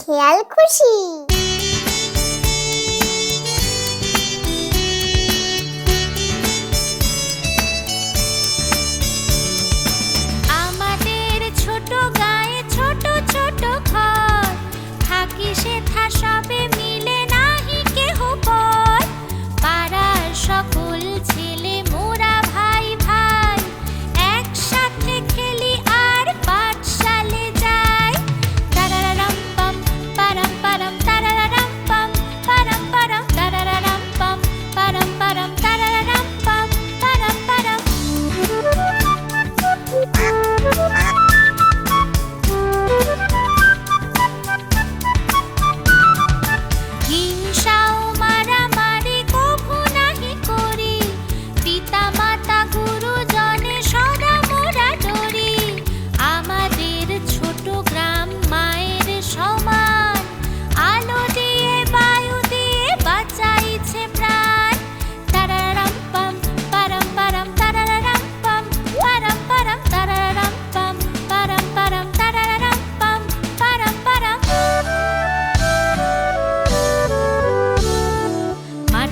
খেয়াল খুশি।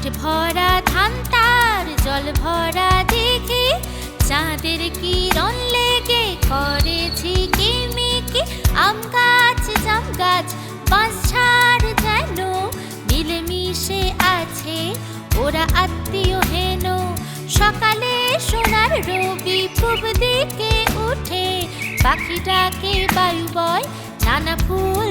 মাঠ ভরা ধান তার জল ভরা দেখে। চাঁদের কিরণ লেগে করেছি কিমিকি আম গাছ, জাম গাছ, বাঁশ ঝাড় যেন মিলেমিশে আছে। ওরা আত্মীয় হেন, সকালে সোনার রবি পূব দিকে উঠে। পাখিটাকে বায়ু বয় নানা ফুল